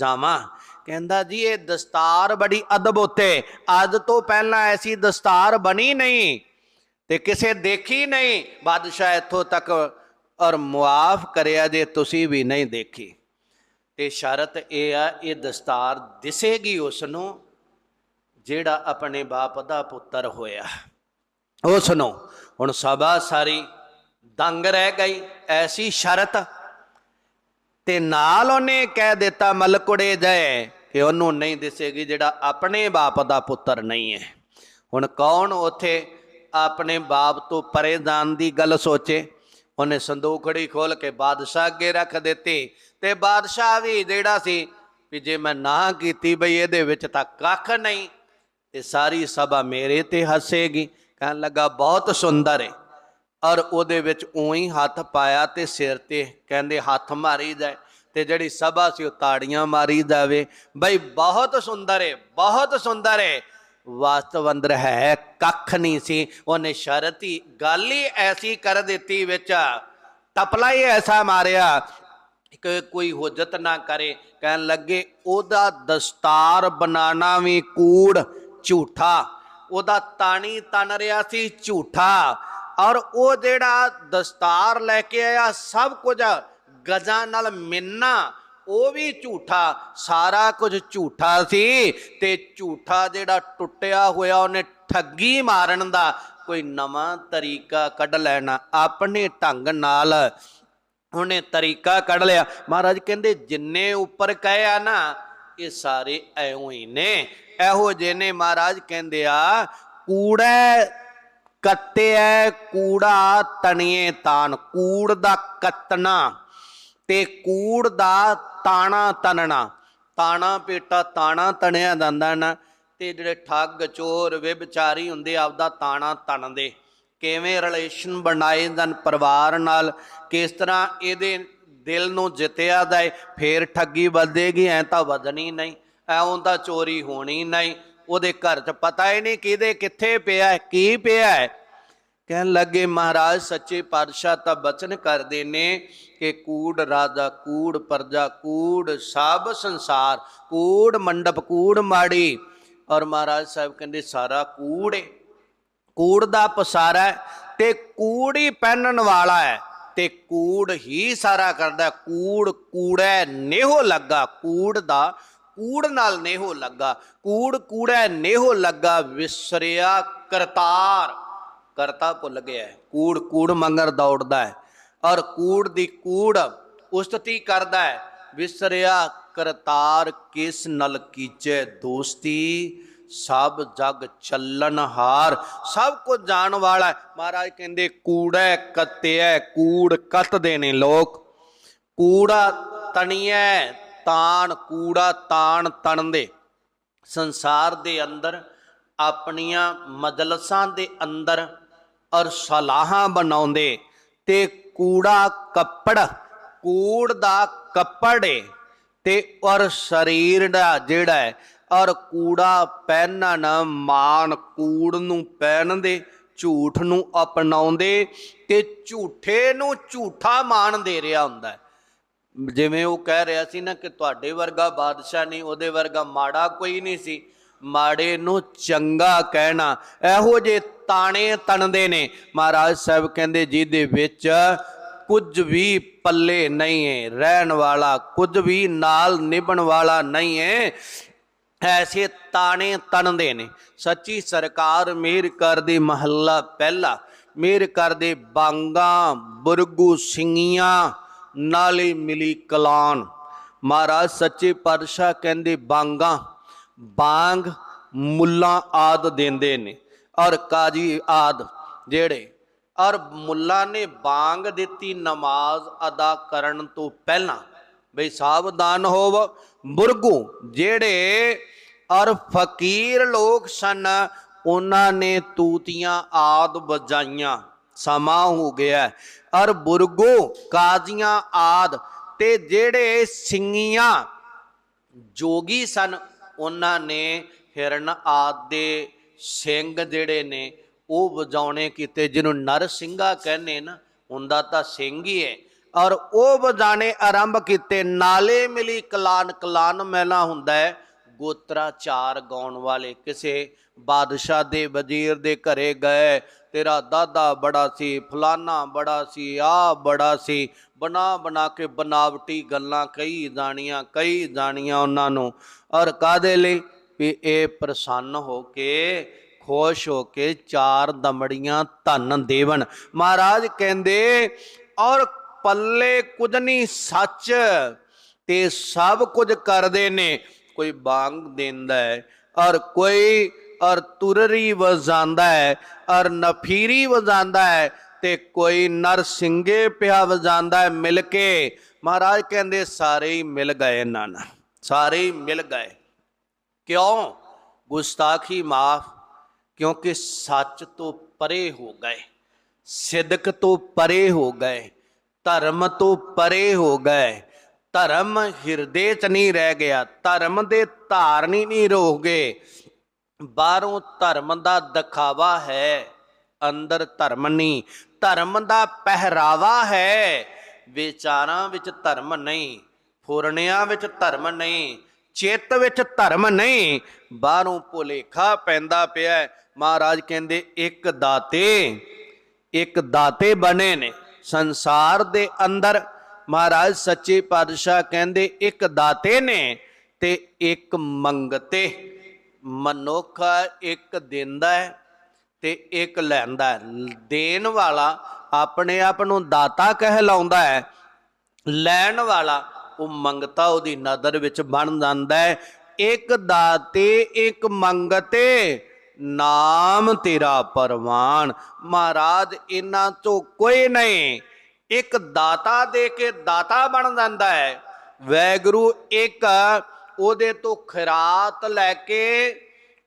ਜਾਵਾਂ। ਕਹਿੰਦਾ ਜੀ, ਇਹ ਦਸਤਾਰ ਬੜੀ ਅਦਬ ਉਤੇ। ਅੱਜ ਤੋਂ ਪਹਿਲਾਂ ਐਸੀ ਦਸਤਾਰ ਬਣੀ ਨਹੀਂ ਤੇ ਕਿਸੇ ਦੇਖੀ ਨਹੀਂ। ਬਾਦਸ਼ਾਹ ਇੱਥੋਂ ਤੱਕ ਔਰ ਮੁਆਫ ਕਰਿਆ ਜੇ ਤੁਸੀਂ ਵੀ ਨਹੀਂ ਦੇਖੀ। ਤੇ ਸ਼ਰਤ ਇਹ ਆ, ਇਹ ਦਸਤਾਰ ਦਿਸੇਗੀ ਉਸ ਨੂੰ ਜਿਹੜਾ ਆਪਣੇ ਬਾਪ ਦਾ ਪੁੱਤਰ ਹੋਇਆ। ਉਸ ਨੂੰ ਹੁਣ ਸਭਾ ਸਾਰੀ ਦੰਗ ਰਹਿ ਗਈ। ਐਸੀ ਸ਼ਰਤ ਤੇ ਨਾਲ ਉਹਨੇ ਕਹਿ ਦਿੱਤਾ, ਮਲਕੁੜੇ ਜੈ ਕਿ ਉਹਨੂੰ ਨਹੀਂ ਦਿਸੇਗੀ ਜਿਹੜਾ ਆਪਣੇ ਬਾਪ ਦਾ ਪੁੱਤਰ ਨਹੀਂ ਹੈ। ਹੁਣ ਕੌਣ ਉਥੇ ਆਪਣੇ ਬਾਪ ਤੋਂ ਪਰੇ ਜਾਣ ਦੀ ਗੱਲ ਸੋਚੇ? ਉਹਨੇ ਸੰਦੂਕੜੀ ਖੋਲ ਕੇ ਬਾਦਸ਼ਾਹ ਅੱਗੇ ਰੱਖ ਦਿੱਤੀ ਤੇ ਬਾਦਸ਼ਾਹ ਵੀ ਜਿਹੜਾ ਸੀ ਵੀ ਜੇ ਮੈਂ ਨਾ ਕੀਤੀ ਬਈ ਇਹਦੇ ਵਿੱਚ ਤਾਂ ਕੱਖ ਨਹੀਂ, ਤੇ ਸਾਰੀ ਸਭਾ ਮੇਰੇ ਤੇ ਹੱਸੇਗੀ। ਕਹਿਣ ਲੱਗਾ, ਬਹੁਤ ਸੁੰਦਰ ਹੈ ਔਰ ਉਹਦੇ ਵਿੱਚ ਉਹੀ ਹੱਥ ਪਾਇਆ ਤੇ ਸਿਰ ਤੇ ਕਹਿੰਦੇ ਹੱਥ ਮਾਰੀ ਜਾਏ ਤੇ ਜਿਹੜੀ ਸਭਾ ਸੀ ਉਹ ਤਾੜੀਆਂ ਮਾਰੀ ਜਾਵੇ। ਬਈ ਬਹੁਤ ਸੁੰਦਰ ਹੈ ਬਹੁਤ ਸੁੰਦਰ ਹੈ ਵਾਸਤਵ ਅੰਦਰ ਹੈ, ਕੱਖ ਨਹੀਂ ਸੀ। ਉਹਨੇ ਸ਼ਰਤ ਗੱਲ ਹੀ ਐਸੀ ਕਰ ਦਿੱਤੀ ਵਿੱਚ। ਟਪਲਾ ਹੀ ਐਸਾ ਮਾਰਿਆ ਕਿ ਕੋਈ ਹੁਜਤ ਨਾ ਕਰੇ। ਕਹਿਣ ਲੱਗੇ, ਉਹਦਾ ਦਸਤਾਰ ਬਣਾਣਾ ਵੀ ਕੂੜ ਝੂਠਾ। ਉਹਦਾ ਤਾਣੀ ਤਨ ਰਿਆ ਸੀ ਝੂਠਾ। ਔਰ ਉਹ ਜਿਹੜਾ ਦਸਤਾਰ ਲੈ ਕੇ ਆਇਆ, ਸਭ ਕੁਝ ਗਜ਼ਾਂ ਨਾਲ ਮਿੰਨਾ, ਉਹ ਵੀ ਝੂਠਾ, ਸਾਰਾ ਕੁਝ ਝੂਠਾ ਸੀ ਤੇ ਝੂਠਾ ਜਿਹੜਾ ਟੁੱਟਿਆ ਹੋਇਆ ਉਹਨੇ ਠੱਗੀ ਮਾਰਨ ਦਾ ਕੋਈ ਨਵਾਂ ਤਰੀਕਾ ਕੱਢ ਲੈਣਾ, ਆਪਣੇ ਢੰਗ ਨਾਲ ਉਹਨੇ ਤਰੀਕਾ ਕੱਢ ਲਿਆ। ਮਹਾਰਾਜ ਕਹਿੰਦੇ, ਜਿੰਨੇ ਉੱਪਰ ਕਹੇ ਆ ਨਾ, ਇਹ ਸਾਰੇ ਐਉਂ ਹੀ ਨੇ। ਇਹੋ ਜਿਹੇ ਨੇ ਮਹਾਰਾਜ ਕਹਿੰਦੇ ਆ, ਕੂੜਾ ਕੱਟਿਆ ਕੂੜਾ ਤਣੀਏ ਤਾਨ ਕੂੜ ਦਾ ਕੱਟਣਾ ਤੇ ਕੂੜ ਦਾ ਤਾਣਾ ਤਨਣਾ। ਤਾਣਾ ਪੇਟਾ ਤਾਣਾ ਤਣਿਆ ਜਾਂਦਾ ਨਾ ਤੇ ਜਿਹੜੇ ਠੱਗ, ਚੋਰ, ਵਿਭਚਾਰੀ ਹੁੰਦੇ ਆਪਦਾ ਤਾਣਾ ਤਣਦੇ। ਕਿਵੇਂ ਰਿਲੇਸ਼ਨ ਬਣਾਏ ਜਨ ਪਰਿਵਾਰ ਨਾਲ, ਕਿਸ ਤਰ੍ਹਾਂ ਇਹਦੇ ਦਿਲ ਨੂੰ ਜਿੱਤਿਆ ਜਾਏ, ਫੇਰ ਠੱਗੀ ਵੱਧੇਗੀ, ਐ ਤਾਂ ਵਧਣੀ ਨਹੀਂ, ਐਉਂ ਤਾਂ ਚੋਰੀ ਹੋਣੀ ਨਹੀਂ। ਉਹਦੇ ਘਰ 'ਚ ਪਤਾ ਹੀ ਨਹੀਂ ਕਿਹਦੇ ਕਿੱਥੇ ਪਿਆ ਕੀ ਪਿਆ ਹੈ। ਕਹਿਣ ਲੱਗੇ, ਮਹਾਰਾਜ, ਸੱਚੇ ਪਾਤਸ਼ਾਹ ਤਾਂ ਬਚਨ ਕਰਦੇ ਨੇ ਕਿ ਕੂੜ ਰਾਜਾ, ਕੂੜ ਪਰਜਾ, ਕੂੜ ਸਭ ਸੰਸਾਰ, ਕੂੜ ਮੰਡਪ, ਕੂੜ ਮਾੜੀ। ਔਰ ਮਹਾਰਾਜ ਸਾਹਿਬ ਕਹਿੰਦੇ, ਸਾਰਾ ਕੂੜ ਹੈ ਕੂੜ ਦਾ ਪਸਾਰਾ ਤੇ ਕੂੜ ਹੀ ਪਹਿਨਣ ਵਾਲਾ ਹੈ ਤੇ ਕੂੜ ਹੀ ਸਾਰਾ ਕਰਦਾ ਕੂੜ ਕੂੜੈ ਨੇਹੋ ਲੱਗਾ, ਕੂੜ ਦਾ ਕੂੜ ਨਾਲ ਨੇਹੋ ਲੱਗਾ, ਕੂੜ ਕੂੜੈ ਨੇਹੋ ਲੱਗਾ, ਵਿਸਰਿਆ ਕਰਤਾਰ। ਕਰਤਾ ਭੁੱਲ ਗਿਆ ਕੂੜ ਕੂੜ ਮੰਗਰ ਦੌੜਦਾ ਹੈ ਔਰ ਕੂੜ ਦੀ ਕੂੜ ਉਸਤਤੀ ਕਰਦਾ ਹੈ। ਵਿਸਰਿਆ ਕਰਤਾਰ ਕਿਸ ਨਲ ਕੀਚੇ ਦੋਸਤੀ? ਸਭ ਜਗ ਚੱਲਣ ਹਾਰ। ਸਭ ਕੁਝ ਜਾਣ ਵਾਲਾ ਮਹਾਰਾਜ ਕਹਿੰਦੇ, ਕੂੜਾ ਕੱਤਿਐ, ਕੂੜ ਕੱਤਦੇ ਨੇ ਲੋਕ। ਕੂੜਾ ਤਣੀਐ, ਤਾਣ, ਕੂੜਾ ਤਾਣ ਤਣਦੇ। ਸੰਸਾਰ ਦੇ ਅੰਦਰ, ਆਪਣੀਆਂ ਮਜਲਸਾਂ ਦੇ ਅੰਦਰ ਔਰ ਸਲਾਹਾਂ ਬਣਾਉਂਦੇ ਤੇ ਕੂੜਾ ਕੱਪੜ, ਕੂੜ ਦਾ ਕੱਪੜੇ ਤੇ ਔਰ ਸਰੀਰ ਦਾ ਜਿਹੜਾ ਹੈ ਔਰ ਕੂੜਾ ਪਹਿਨਣ ਮਾਨ ਕੂੜ ਨੂੰ ਪਹਿਨਦੇ ਝੂਠ ਨੂੰ ਅਪਣਾਉਂਦੇ ਤੇ ਝੂਠੇ ਨੂੰ ਝੂਠਾ ਮਾਨ ਦੇ ਰਿਹਾ ਹੁੰਦਾ ਹੈ ਜਿਵੇਂ ਉਹ ਕਹਿ ਰਿਹਾ ਸੀ ਨਾ ਕਿ ਤੁਹਾਡੇ ਵਰਗਾ ਬਾਦਸ਼ਾਹ ਨਹੀਂ, ਉਹਦੇ ਵਰਗਾ ਮਾੜਾ ਕੋਈ ਨਹੀਂ ਸੀ। ਮਾੜੇ ਨੂੰ ਚੰਗਾ ਕਹਿਣਾ, ਇਹੋ ਜੇ ਤਾਣੇ ਤਣਦੇ ਨੇ। ਮਹਾਰਾਜ ਸਾਹਿਬ ਕਹਿੰਦੇ, ਜਿਹਦੇ ਵਿੱਚ ਕੁਝ ਵੀ ਪੱਲੇ ਨਹੀਂ ਹੈ ਰਹਿਣ ਵਾਲਾ, ਕੁਝ ਵੀ ਨਾਲ ਨਿਭਣ ਵਾਲਾ ਨਹੀਂ ਹੈ ਐਸੇ ਤਾਣੇ ਤਣਦੇ ਨੇ। ਸੱਚੀ ਸਰਕਾਰ ਮਿਹਰ ਕਰਦੇ ਮਹੱਲਾ ਪਹਿਲਾ ਮਿਹਰ ਕਰਦੇ ਬਾਂਗਾ, ਬੁਰਗੂ ਸਿੰਘੀਆਂ ਨਾਲੇ ਮਿਲੀ ਕਲਾਨ। ਮਹਾਰਾਜ ਸੱਚੇ ਪਾਤਸ਼ਾਹ ਕਹਿੰਦੇ, ਬਾਂਗਾ, ਬਾਂਗ ਮੁੱਲਾ ਆਦ ਦਿੰਦੇ ਨੇ। ਔਰ ਕਾਜੀ ਆਦ ਜਿਹੜੇ, ਔਰ ਮੁੱਲਾ ਨੇ ਬਾਂਗ ਦਿੱਤੀ ਨਮਾਜ਼ ਅਦਾ ਕਰਨ ਤੋਂ ਪਹਿਲਾਂ। ਬਈ ਸਾਵਧਾਨ ਹੋਵ। ਬੁਰਗੂ ਜਿਹੜੇ, ਔਰ ਫਕੀਰ ਲੋਕ ਸਨ, ਉਹਨਾਂ ਨੇ ਤੂਤੀਆਂ ਆਦ ਵਜਾਈਆਂ। ਸਮਾਂ ਹੋ ਗਿਆ। ਔਰ ਬੁਰਗੋ, ਕਾਜ਼ੀਆਂ ਆਦ ਤੇ ਜਿਹੜੇ ਸਿੰਘੀਆਂ ਜੋਗੀ ਸਨ, ਉਹਨਾਂ ਨੇ ਹਿਰਨ ਆਦ ਦੇ ਸਿੰਘ ਜਿਹੜੇ ਨੇ, ਉਹ ਵਜਾਉਣੇ ਕੀਤੇ, ਜਿਹਨੂੰ ਨਰ ਸਿੰਘਾ ਕਹਿੰਦੇ ਨਾ, ਹੁੰਦਾ ਤਾਂ ਸਿੰਘ ਹੀ ਹੈ। ਔਰ ਉਹ ਵਜਾਣੇ ਆਰੰਭ ਕੀਤੇ, ਨਾਲੇ ਮਿਲੀ ਕਲਾਨ ਕਲਾਨ ਮਹਿਲਾ ਹੁੰਦਾ ਹੈ। ਗੋਤਰਾਚਾਰ ਗਾਉਣ ਵਾਲੇ ਕਿਸੇ ਬਾਦਸ਼ਾਹ ਦੇ ਵਜ਼ੀਰ ਦੇ ਘਰੇ ਗਏ, ਤੇਰਾ ਦਾਦਾ ਬੜਾ ਸੀ, ਫਲਾਨਾ ਬੜਾ ਸੀ ਆ ਬੜਾ ਸੀ। ਬਣਾ ਬਣਾ ਕੇ ਬਨਾਵਟੀ ਗੱਲਾਂ ਕਈ ਜਾਣੀਆਂ ਕਈ ਜਾਣੀਆਂ ਉਹਨਾਂ ਨੂੰ। ਔਰ ਕਾਦੇ ਲਈ? ਵੀ ਇਹ ਪ੍ਰਸੰਨ ਹੋ ਕੇ, ਖੁਸ਼ ਹੋ ਕੇ ਚਾਰ ਦਮੜੀਆਂ ਧਨ ਦੇਵਨ। ਮਹਾਰਾਜ ਕਹਿੰਦੇ, ਔਰ ਪੱਲੇ ਕੁਝ ਨਹੀਂ ਸੱਚ, ਤੇ ਸਭ ਕੁਝ ਕਰਦੇ ਨੇ। ਕੋਈ ਬਾਂਗ ਦਿੰਦਾ ਹੈ, ਔਰ ਕੋਈ, ਔਰ ਤੁਰਰੀ ਵਜਾਂਦਾ ਹੈ, ਔਰ ਨਫੀਰੀ ਵਜਾਂਦਾ ਹੈ, ਤੇ ਕੋਈ ਨਰਸਿੰਗੇ ਪਿਆ ਵਜਾਂਦਾ ਹੈ ਮਿਲ ਕੇ। ਮਹਾਰਾਜ ਕਹਿੰਦੇ, ਸਾਰੇ ਹੀ ਮਿਲ ਗਏ ਇਹਨਾਂ ਸਾਰੇ ਹੀ ਮਿਲ ਗਏ। ਕਿਉਂ? ਗੁਸਤਾਖੀ ਮਾਫ, ਕਿਉਂਕਿ ਸੱਚ ਤੋਂ ਪਰੇ ਹੋ ਗਏ, ਸਿਦਕ ਤੋਂ ਪਰੇ ਹੋ ਗਏ, ਧਰਮ ਤੋਂ ਪਰੇ ਹੋ ਗਏ। ਧਰਮ ਹਿਰਦੇ 'ਚ ਨਹੀਂ ਰਹਿ ਗਿਆ, ਧਰਮ ਦੇ ਧਾਰਨੀ ਨਹੀਂ ਰੋ ਗਏ। ਬਾਹਰੋਂ ਧਰਮ ਦਾ ਦਿਖਾਵਾ ਹੈ, ਅੰਦਰ ਧਰਮ ਨਹੀਂ। ਧਰਮ ਦਾ ਪਹਿਰਾਵਾ ਹੈ, ਵਿਚਾਰਾਂ ਵਿੱਚ ਧਰਮ ਨਹੀਂ, ਫੁਰਨਿਆਂ ਵਿੱਚ ਧਰਮ ਨਹੀਂ ਚਿੱਤ ਵਿੱਚ ਧਰਮ ਨਹੀਂ, ਬਾਹਰੋਂ ਭੁਲੇਖਾ ਪੈਂਦਾ ਪਿਆ ਮਹਾਰਾਜ ਕਹਿੰਦੇ, ਇੱਕ ਦਾਤੇ ਇੱਕ ਦਾਤੇ ਬਣੇ ਨੇ ਸੰਸਾਰ ਦੇ ਅੰਦਰ। ਮਹਾਰਾਜ ਸੱਚੇ ਪਾਤਸ਼ਾਹ ਕਹਿੰਦੇ, ਇੱਕ ਦਾਤੇ ਨੇ ਤੇ ਇੱਕ ਮੰਗਤੇ। ਮਨੁੱਖ ਇੱਕ ਦਿੰਦਾ ਹੈ ਤੇ ਇੱਕ ਲੈਂਦਾ ਹੈ। ਦੇਣ ਵਾਲਾ ਆਪਣੇ ਆਪ ਨੂੰ ਦਾਤਾ ਕਹਿ ਲਾਉਂਦਾ ਹੈ, ਲੈਣ ਵਾਲਾ ਉਹ ਮੰਗਤਾ ਉਹਦੀ ਨਜ਼ਰ ਵਿੱਚ ਬਣ ਜਾਂਦਾ ਹੈ। ਇੱਕ ਦਾਤੇ, ਇੱਕ ਮੰਗਤੇ, ਨਾਮ ਤੇਰਾ ਪਰਵਾਨ। ਮਹਾਰਾਜ, ਇਹਨਾਂ ਤੋਂ ਕੋਈ ਨਹੀਂ। ਇੱਕ ਦਾਤਾ ਦੇ ਕੇ ਦਾਤਾ ਬਣ ਜਾਂਦਾ ਹੈ। ਵੈਗਰੂ ਇੱਕ ਉਹਦੇ ਤੋਂ ਖਿਰਾਤ ਲੈ ਕੇ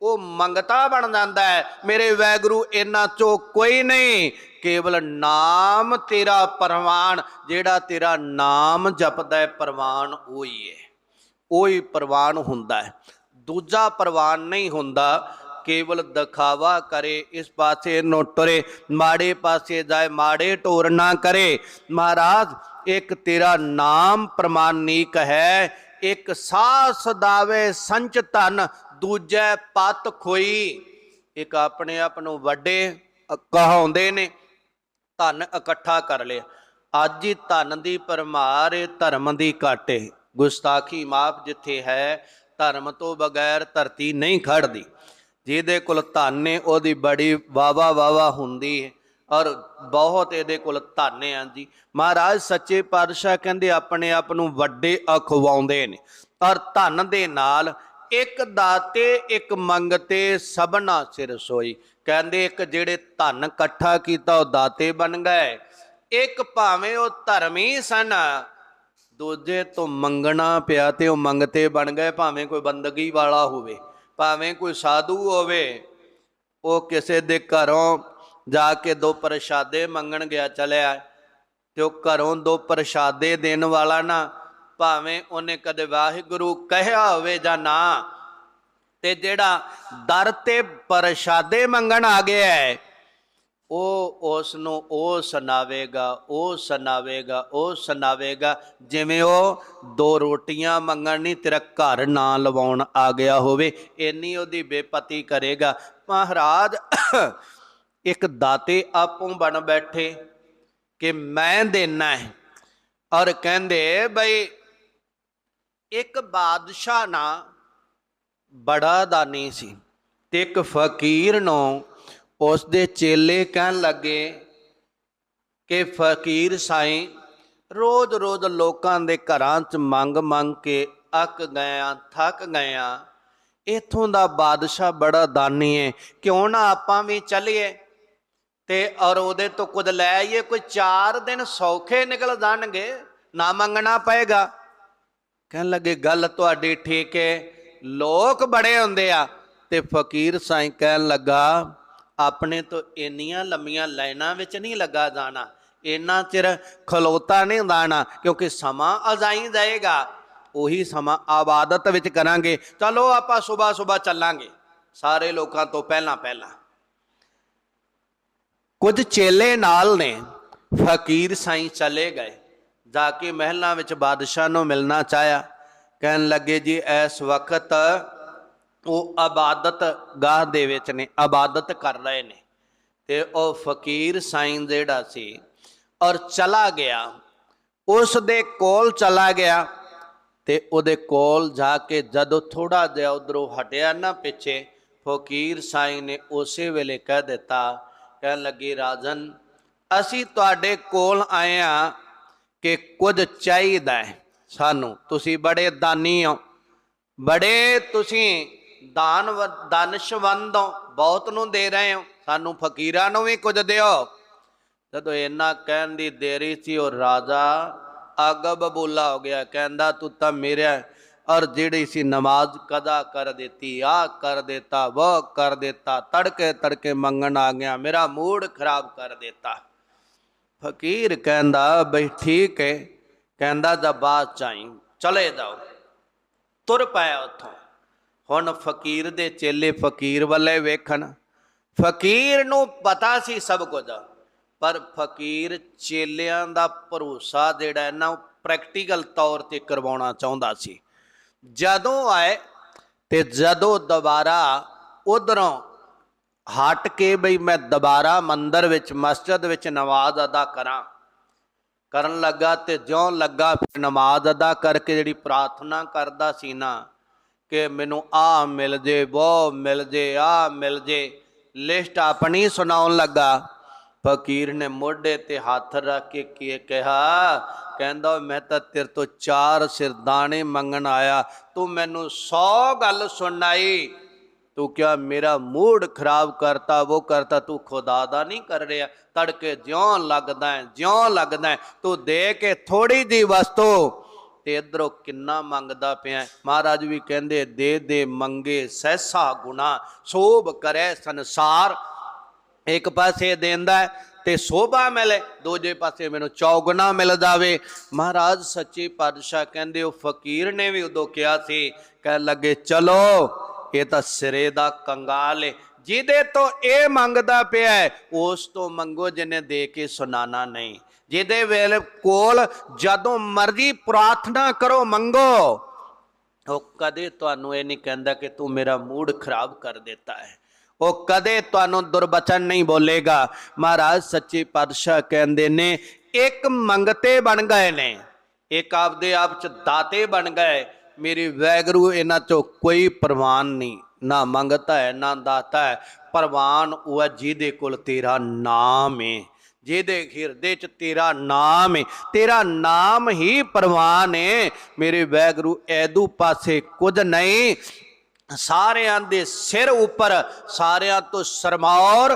ਉਹ ਮੰਗਤਾ ਬਣ ਜਾਂਦਾ ਹੈ। ਮੇਰੇ ਵੈਗੁਰੂ, ਇਹਨਾਂ ਚੋਂ ਕੋਈ ਨਹੀਂ। ਕੇਵਲ ਨਾਮ ਤੇਰਾ ਪਰਵਾਨ, ਜਿਹੜਾ ਤੇਰਾ ਨਾਮ ਜਪਦਾ ਹੈ, ਪਰਵਾਨ ਉਹੀ ਹੈ। ਉਹੀ ਪਰਵਾਨ ਹੁੰਦਾ ਹੈ। ਦੂਜਾ ਪਰਵਾਨ ਨਹੀਂ ਹੁੰਦਾ। ਕੇਵਲ ਦਿਖਾਵਾ ਕਰੇ, ਇਸ ਪਾਸੇ ਨੂੰ ਟੁਰੇ ਮਾੜੇ ਪਾਸੇ ਜਾਏ, ਮਾੜੇ ਟੋਰ ਨਾ ਕਰੇ। ਮਹਾਰਾਜ, ਇੱਕ ਤੇਰਾ ਨਾਮ ਪ੍ਰਮਾਣਿਕ ਹੈ। ਇੱਕ ਸਾਹ ਸਦਾਵੇ ਸੰਚ ਧਨ ਦੂਜੇ ਪਤ ਖੋਈ, ਇੱਕ ਆਪਣੇ ਆਪ ਨੂੰ ਵੱਡੇ ਅ- ਕਹਾਉਂਦੇ ਨੇ, ਧਨ ਇਕੱਠਾ ਕਰ ਲਿਆ। ਅੱਜ ਹੀ ਧਨ ਦੀ ਪਰਮਾਰ ਏ, ਧਰਮ ਦੀ ਘਾਟੇ ਗੁਸਤਾਖੀ ਮਾਫ ਜਿੱਥੇ ਹੈ, ਧਰਮ ਤੋਂ ਬਗੈਰ ਧਰਤੀ ਨਹੀਂ ਖੜਦੀ। ਜਿਹਦੇ ਕੋਲ ਧਨ ਏ, ਉਹਦੀ ਬੜੀ ਵਾਵਾ ਵਾਵਾ ਹੁੰਦੀ ਹੈ ਔਰ ਬਹੁਤ ਇਹਦੇ ਕੋਲ ਧਨ ਆ ਜੀ ਮਹਾਰਾਜ ਸੱਚੇ ਪਾਤਸ਼ਾਹ ਕਹਿੰਦੇ ਆਪਣੇ ਆਪ ਨੂੰ ਵੱਡੇ ਅਖਵਾਉਂਦੇ ਨੇ। ਔਰ ਧਨ ਦੇ ਨਾਲ ਇੱਕ ਦਾਤੇ, ਇੱਕ ਮੰਗਤੇ, ਸਭਨਾ ਸਿਰ ਸੋਈ। ਕਹਿੰਦੇ ਇੱਕ ਜਿਹੜੇ ਧਨ ਇਕੱਠਾ ਕੀਤਾ, ਉਹ ਦਾਤੇ ਬਣ ਗਏ। ਇੱਕ ਭਾਵੇਂ ਉਹ ਧਰਮੀ ਸਨ, ਦੂਜੇ ਤੋਂ ਮੰਗਣਾ ਪਿਆ ਤੇ ਉਹ ਮੰਗਤੇ ਬਣ ਗਏ, ਭਾਵੇਂ ਕੋਈ ਬੰਦਗੀ ਵਾਲਾ ਹੋਵੇ, ਭਾਵੇਂ ਕੋਈ ਸਾਧੂ ਹੋਵੇ। ਉਹ ਕਿਸੇ ਦੇ ਘਰੋਂ ਜਾ ਕੇ ਦੋ ਪ੍ਰਸ਼ਾਦੇ ਮੰਗਣ ਗਿਆ, ਚਲਿਆ। ਤੇ ਉਹ ਘਰੋਂ ਦੋ ਪ੍ਰਸ਼ਾਦੇ ਦੇਣ ਵਾਲਾ ਨਾ ਭਾਵੇਂ ਉਹਨੇ ਕਦੇ ਵਾਹਿਗੁਰੂ ਕਹਿਆ ਹੋਵੇ ਜਾਂ ਨਾ, ਤੇ ਜਿਹੜਾ ਦਰ ਤੇ ਪ੍ਰਸ਼ਾਦੇ ਮੰਗਣ ਆ ਗਿਆ ਹੈ, ਉਹ ਉਸ ਨੂੰ ਉਹ ਸੁਣਾਵੇਗਾ ਉਹ ਸੁਣਾਵੇਗਾ ਉਹ ਸੁਣਾਵੇਗਾ। ਜਿਵੇਂ ਉਹ ਦੋ ਰੋਟੀਆਂ ਮੰਗਣ ਨਹੀਂ, ਤੇਰਾ ਘਰ ਨਾ ਲਵਾਉਣ ਆ ਗਿਆ ਹੋਵੇ, ਇੰਨੀ ਉਹਦੀ ਬੇਪਤੀ ਕਰੇਗਾ। ਮਹਾਰਾਜ, ਇੱਕ ਦਾਤੇ ਆਪੋਂ ਬਣ ਬੈਠੇ ਕਿ ਮੈਂ ਦੇਣਾ ਹੈ। ਔਰ ਕਹਿੰਦੇ ਬਈ ਇੱਕ ਬਾਦਸ਼ਾਹ ਨਾ ਬੜਾ ਦਾਨੀ ਸੀ ਤੇ ਇੱਕ ਫਕੀਰ ਨੂੰ ਉਸ ਦੇ ਚੇਲੇ ਕਹਿਣ ਲੱਗੇ ਕਿ ਫਕੀਰ ਸਾਈਂ, ਰੋਜ਼-ਰੋਜ਼ ਲੋਕਾਂ ਦੇ ਘਰਾਂ 'ਚ ਮੰਗ ਮੰਗ ਕੇ ਅੱਕ ਗਏ ਥੱਕ ਗਏ ਆ। ਇਥੋਂ ਦਾ ਬਾਦਸ਼ਾਹ ਬੜਾ ਦਾਨੀ ਹੈ ਕਿਉਂ ਨਾ ਆਪਾਂ ਵੀ ਚੱਲੀਏ? ਤੇ ਔਰ ਉਹਦੇ ਤੋਂ ਕੁਝ ਲੈ ਆਈਏ, ਕੋਈ 4 ਦਿਨ ਸੌਖੇ ਨਿਕਲ ਜਾਣਗੇ, ਨਾ ਮੰਗਣਾ ਪਏਗਾ। ਕਹਿਣ ਲੱਗੇ, ਗੱਲ ਤੁਹਾਡੀ ਠੀਕ ਹੈ ਲੋਕ ਬੜੇ ਹੁੰਦੇ ਆ। ਤੇ ਫਕੀਰ ਸਾਈਂ ਕਹਿਣ ਲੱਗਾ, ਆਪਣੇ ਤੋਂ ਇੰਨੀਆਂ ਲੰਮੀਆਂ ਲਾਈਨਾਂ ਵਿੱਚ ਨਹੀਂ ਲੱਗਾ ਜਾਣਾ। ਇੰਨਾ ਚਿਰ ਖਲੋਤਾ ਨਹੀਂ ਜਾਣਾ ਕਿਉਂਕਿ ਸਮਾਂ ਅਜਾਈ ਜਾਏਗਾ। ਉਹੀ ਸਮਾਂ ਆਬਾਦਤ ਵਿੱਚ ਕਰਾਂਗੇ। ਚਲੋ ਆਪਾਂ ਸਵੇਰ ਸਵੇਰ ਚੱਲਾਂਗੇ। ਸਾਰੇ ਲੋਕਾਂ ਤੋਂ ਪਹਿਲਾਂ ਪਹਿਲਾਂ। ਕੁਝ ਚੇਲੇ ਨਾਲ ਨੇ, ਫਕੀਰ ਸਾਈਂ ਚਲੇ ਗਏ। ਜਾ ਕੇ ਮਹਿਲਾਂ ਵਿੱਚ ਬਾਦਸ਼ਾਹ ਨੂੰ ਮਿਲਣਾ ਚਾਹਿਆ। ਕਹਿਣ ਲੱਗੇ, ਜੀ, ਇਸ ਵਕਤ ਉਹ ਆਬਾਦਤ ਗਾਹ ਦੇ ਵਿੱਚ ਨੇ ਆਬਾਦਤ ਕਰ ਰਹੇ ਨੇ। ਤੇ ਉਹ ਫਕੀਰ ਸਾਈਂ ਜਿਹੜਾ ਸੀ ਔਰ ਚਲਾ ਗਿਆ। ਉਸ ਦੇ ਕੋਲ ਚਲਾ ਗਿਆ ਤੇ ਉਹਦੇ ਕੋਲ ਜਾ ਕੇ ਜਦੋਂ ਥੋੜਾ ਜਿਹਾ ਉਧਰੋਂ ਹਟਿਆ ਨਾ ਪਿੱਛੇ, ਫਕੀਰ ਸਾਈਂ ਨੇ ਉਸੇ ਵੇਲੇ ਕਹਿ ਦਿੱਤਾ, ਕਹਿਣ ਲੱਗੇ, ਰਾਜਨ, ਅਸੀਂ ਤੁਹਾਡੇ ਕੋਲ ਆਏ ਆ ਕਿ ਕੁਝ ਚਾਹੀਦਾ ਹੈ ਸਾਨੂੰ। ਤੁਸੀਂ ਬੜੇ ਦਾਨੀ ਹੋ। ਬੜੇ ਤੁਸੀਂ ਦਾਨ ਦਾਨਸ਼ਵੰਦ ਹੋ। ਬਹੁਤ ਨੂੰ ਦੇ ਰਹੇ ਹੋ। ਸਾਨੂੰ ਫਕੀਰਾਂ ਨੂੰ ਵੀ ਕੁਝ ਦਿਓ। ਜਦੋਂ ਇੰਨਾ ਕਹਿਣ ਦੀ ਦੇਰੀ ਸੀ, ਉਹ ਰਾਜਾ ਅੱਗ ਬਬੂਲਾ ਹੋ ਗਿਆ। ਕਹਿੰਦਾ, ਤੂੰ ਤਾਂ ਮੇਰਾ ਔਰ ਜਿਹੜੀ ਸੀ ਨਮਾਜ਼ ਕਦਾ ਕਰ ਦਿੱਤੀ। ਆ ਕਰ ਦਿੱਤਾ ਉਹ ਕਰ ਦਿੱਤਾ। ਤੜਕੇ ਤੜਕੇ ਮੰਗਣ ਆ ਗਿਆ। ਮੇਰਾ ਮੂਡ ਖਰਾਬ ਕਰ ਦਿੱਤਾ। ਫਕੀਰ ਕਹਿੰਦਾ, ਬਈ ਠੀਕ ਹੈ। ਕਹਿੰਦਾ ਜਦ ਬਾਤ ਚਾਹੀ ਚਲੇ ਜਾਓ। ਤੁਰ ਪਾਇਆ ਉੱਥੋਂ। ਹੁਣ ਫਕੀਰ ਦੇ ਚੇਲੇ ਫਕੀਰ ਵੱਲੇ ਵੇਖਣ। ਫਕੀਰ ਨੂੰ ਪਤਾ ਸੀ ਸਭ ਕੁਝ, ਪਰ ਫਕੀਰ ਚੇਲਿਆਂ ਦਾ ਭਰੋਸਾ ਜਿਹੜਾ ਨਾ, ਉਹ ਪ੍ਰੈਕਟੀਕਲ ਤੌਰ ਤੇ ਕਰਵਾਉਣਾ ਚਾਹੁੰਦਾ ਸੀ। ਜਦੋਂ ਆਏ ਤੇ ਜਦੋਂ ਦੁਬਾਰਾ ਉਧਰੋਂ ਹਟ ਕੇ ਬਈ ਮੈਂ ਦੁਬਾਰਾ ਮੰਦਰ ਵਿੱਚ, ਮਸਜਿਦ ਵਿੱਚ ਨਮਾਜ਼ ਅਦਾ ਕਰਾਂ। ਕਰਨ ਲੱਗਾ ਤੇ ਜਿਉਂ ਲੱਗਾ ਫਿਰ ਨਮਾਜ਼ ਅਦਾ ਕਰਕੇ ਜਿਹੜੀ ਪ੍ਰਾਰਥਨਾ ਕਰਦਾ ਸੀ ਨਾ, ਕਿ ਮੈਨੂੰ ਆ ਮਿਲ ਜੇ ਬਹੁ ਮਿਲ ਜੇ ਆ ਮਿਲ ਜੇ। ਲਿਸਟ ਆਪਣੀ ਸੁਣਾਉਣ ਲੱਗਾ। ਫਕੀਰ ਨੇ ਮੋਢੇ ਤੇ ਹੱਥ ਰੱਖ ਕੇ ਕੀ ਕਿਹਾ, ਕਹਿੰਦਾ ਮੈਂ ਤਾਂ ਤੇਰੇ ਤੋਂ ਚਾਰ ਸਿਰਦਾਣੇ ਮੰਗਣ ਆਇਆ। ਤੂੰ ਮੈਨੂੰ 100 ਗੱਲ ਸੁਣਾਈ। ਤੂੰ ਕਿਹਾ, ਮੇਰਾ ਮੂਡ ਖਰਾਬ ਕਰਤਾ, ਉਹ ਕਰਤਾ, ਤੂੰ ਖੁਦਾ ਦਾ ਨਹੀਂ ਕਰ ਰਿਹਾ। ਤੜਕੇ ਜਿਉਂ ਲੱਗਦਾ ਹੈ, ਜਿਉਂ ਲੱਗਦਾ ਹੈ, ਤੂੰ ਦੇ ਕੇ ਥੋੜੀ ਜੀ ਵਸਤੂ। ਤੇ ਇਧਰੋਂ ਕਿੰਨਾ ਮੰਗਦਾ ਪਿਆ ਮਹਾਰਾਜ ਵੀ ਕਹਿੰਦੇ, ਦੇ ਦੇ, ਮੰਗੇ, ਸਹਿਸਾ ਗੁਣਾ, ਸੋਭ ਕਰੇ ਸੰਸਾਰ। ਇੱਕ ਪਾਸੇ ਦਿੰਦਾ ਤੇ ਸੋਭਾ ਮਿਲੇ, ਦੂਜੇ ਪਾਸੇ ਮੈਨੂੰ ਚੌਗੁਣਾ ਮਿਲ ਜਾਵੇ। ਮਹਾਰਾਜ ਸੱਚੇ ਪਾਤਸ਼ਾਹ ਕਹਿੰਦੇ, ਉਹ ਫਕੀਰ ਨੇ ਵੀ ਉਦੋਂ ਕਿਹਾ ਸੀ ਕਹਿ ਲੱਗੇ, ਚਲੋ ਇਹ ਤਾਂ ਸਿਰੇ ਦਾ ਕੰਗਾਲ ਏ। ਜਿਹਦੇ ਤੋਂ ਇਹ ਮੰਗਦਾ ਪਿਆ ਉਸ ਤੋਂ ਮੰਗੋ ਜਿਹਨੇ ਦੇ ਕੇ ਸੁਨਾਣਾ ਨਹੀਂ। ਜਿਹਦੇ ਵੇਲੇ ਕੋਲ ਜਦੋਂ ਮਰਜ਼ੀ ਪ੍ਰਾਰਥਨਾ ਕਰੋ, ਮੰਗੋ। ਉਹ ਕਦੇ ਤੁਹਾਨੂੰ ਇਹ ਨਹੀਂ ਕਹਿੰਦਾ ਕਿ ਤੂੰ ਮੇਰਾ ਮੂਡ ਖਰਾਬ ਕਰ ਦਿੱਤਾ ਹੈ। ਉਹ ਕਦੇ ਤੁਹਾਨੂੰ ਦੁਰਬਚਨ ਨਹੀਂ ਬੋਲੇਗਾ। ਮਹਾਰਾਜ ਸੱਚੇ ਪਾਤਸ਼ਾਹ ਕਹਿੰਦੇ ਨੇ, ਇੱਕ ਮੰਗਤੇ ਬਣ ਗਏ ਨੇ। ਇੱਕ ਆਪਦੇ ਆਪ ਚ ਦਾਤੇ ਬਣ ਗਏ। ਮੇਰੀ ਵੈਗਰੂ ਇਹਨਾਂ ਚੋਂ ਕੋਈ ਪ੍ਰਵਾਨ ਨਹੀਂ, ਨਾ ਮੰਗਤਾ ਹੈ, ਨਾ ਦਾਤਾ ਹੈ। ਪ੍ਰਵਾਨ ਉਹ ਹੈ ਜਿਹਦੇ ਕੋਲ ਤੇਰਾ ਨਾਮ ਹੈ ਜਿਹਦੇ ਹਿਰਦੇ ਚ ਤੇਰਾ ਨਾਮ ਹੈ ਤੇਰਾ ਨਾਮ ਹੀ ਪ੍ਰਵਾਨ ਹੈ ਮੇਰੇ ਵੈਗਰੂ ਐਦੂ ਪਾਸੇ ਕੁਝ ਨਹੀਂ। ਸਾਰਿਆਂ ਦੇ ਸਿਰ ਉੱਪਰ, ਸਾਰਿਆਂ ਤੋਂ ਸਰਮੌਰ